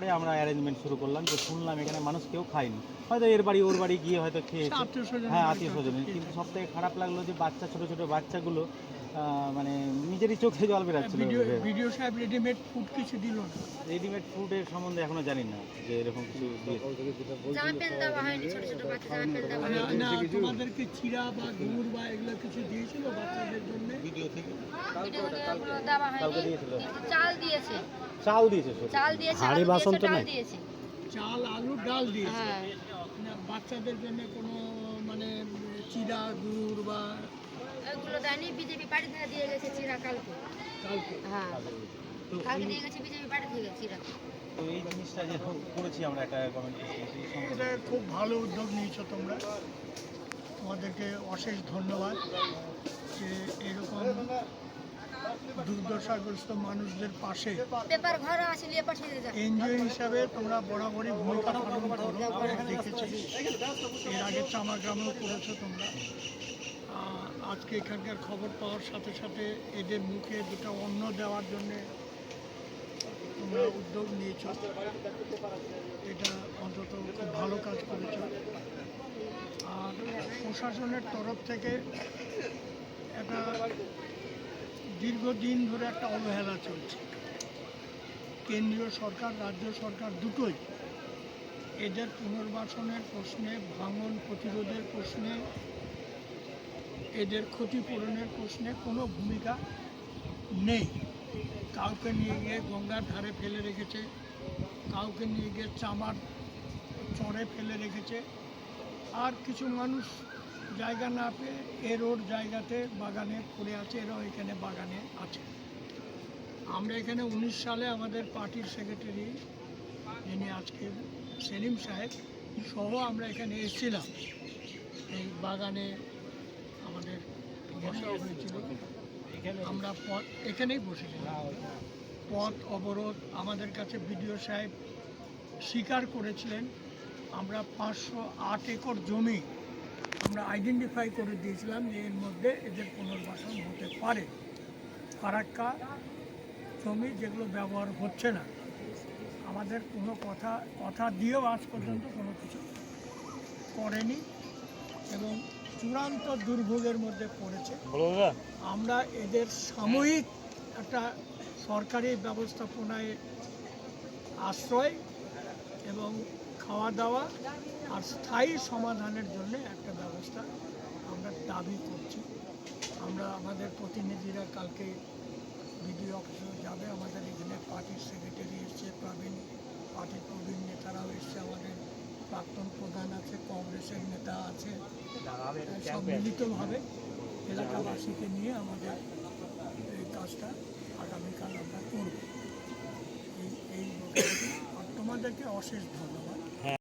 পরে আমরা অ্যারেঞ্জমেন্ট শুরু করলাম যে শুনলাম এখানে মানুষ কেউ খায়নি। হয়তো এর বাড়ি ওর বাড়ি গিয়ে হয়তো খেয়েছে। স্বজন হ্যাঁ আত্মীয় স্বজন। কিন্তু সব থেকে খারাপ লাগল যে বাচ্চা ছোট ছোট বাচ্চাগুলো মানে নিজেরই চোখে জল বেরাচ্ছিল। ভিডিও ভিডিও সাহেব রেডিমেড ফুড কিছু দিল না। রেডিমেড ফুডের সম্বন্ধে এখনও জানি না যে এরকম কিছু তোমাদেরকে চিরা বা গুড় বা এগুলো কিছু দিয়েছিল বাচ্চাদের জন্য? ভিডিওতে এগুলো দেওয়া হয়নি কিন্তু চাল দিয়েছে। চাল দিয়েছে চাল দিয়েছে হাঁড়ি বাসন তো ডাল দিয়েছে। চাল আলু ডাল দিয়েছে। হ্যাঁ। না, বাচ্চাদের জন্য কোনো মানে চিরা গুড় বা এগুলো দেয়নি বিজেপি বাড়ি থেকে দিয়ে গেছে চিরা কালকে। কালকে। হ্যাঁ। তো কালকে দিয়ে গেছে বিজেপি বাড়ি থেকে চিরা। তো এই জিনিসটা যে করেছি আমরা একটা এটা খুব ভালো উদ্যোগ নিয়েছো তোমরা। তোমাদেরকে অশেষ ধন্যবাদ যে এরকম দুর্দশাগ্রস্ত মানুষদের পাশে এনজিও হিসাবে তোমরা বরাবরই ভূমিকা পালন করো দেখেছি। এর আগে চামাগ্রামেও করেছ তোমরা। আজকে এখানকার খবর পাওয়ার সাথে সাথে এদের মুখে দুটো অন্ন দেওয়ার জন্যে তোমরা উদ্যোগ নিয়েছ। এটা অন্তত খুব ভালো কাজ করেছ। আর প্রশাসনের তরফ থেকে একটা দীর্ঘদিন ধরে একটা অবহেলা চলছে। কেন্দ্রীয় সরকার, রাজ্য সরকার দুটোই এদের পুনর্বাসনের প্রশ্নে, ভাঙন প্রতিরোধের প্রশ্নে, এদের ক্ষতিপূরণের প্রশ্নে কোনো ভূমিকা নেই। কাউকে নিয়ে গিয়ে গঙ্গার ধারে ফেলে রেখেছে, কাউকে নিয়ে গিয়ে চামার চড়ে ফেলে রেখেছে, আর কিছু মানুষ জায়গা না পেয়ে এর ওর জায়গাতে বাগানে পড়ে আছে এরাও এখানে বাগানে আছে। আমরা এখানে উনিশ সালে আমাদের পার্টির সেক্রেটারি, যিনি আজকে সেলিম সাহেব, সহ আমরা এখানে এসেছিলাম। এই বাগানে আমাদের হয়েছিল। আমরা পথ এখানেই বসেছিলাম। পথ, অবরোধ, আমাদের কাছে বিডিও সাহেব স্বীকার করেছিলেন, আমরা পাঁচশো আট একর জমি আমরা আইডেন্টিফাই করে দিয়েছিলাম যে এর মধ্যে এদের পুনর্বাসন হতে পারে। ফারাক্কা জমি যেগুলো ব্যবহার হচ্ছে না। আমাদের কোনো কথা কথা দিয়েও আজ পর্যন্ত কোনো কিছু করেনি এবং চূড়ান্ত দুর্ভোগের মধ্যে পড়েছে। আমরা এদের সাময়িক একটা সরকারি ব্যবস্থাপনায় আশ্রয় এবং খাওয়া দাওয়া আর স্থায়ী সমাধানের জন্য একটা ব্যবস্থা আমরা দাবি করছি। আমরা আমাদের প্রতিনিধিরা কালকে বিডিও অফিসে যাবে। আমাদের এখানে পার্টির সেক্রেটারি এসছে, প্রবীণ পার্টির প্রবীণ নেতারাও এসছে, আমাদের প্রাক্তন প্রধান আছে, কংগ্রেসের নেতা আছে, সব মিলিতভাবে এলাকাবাসীকে নিয়ে আমাদের এই কাজটা আগামীকাল আমরা করব। এই এই তোমাদেরকে অশেষ ধন্যবাদ।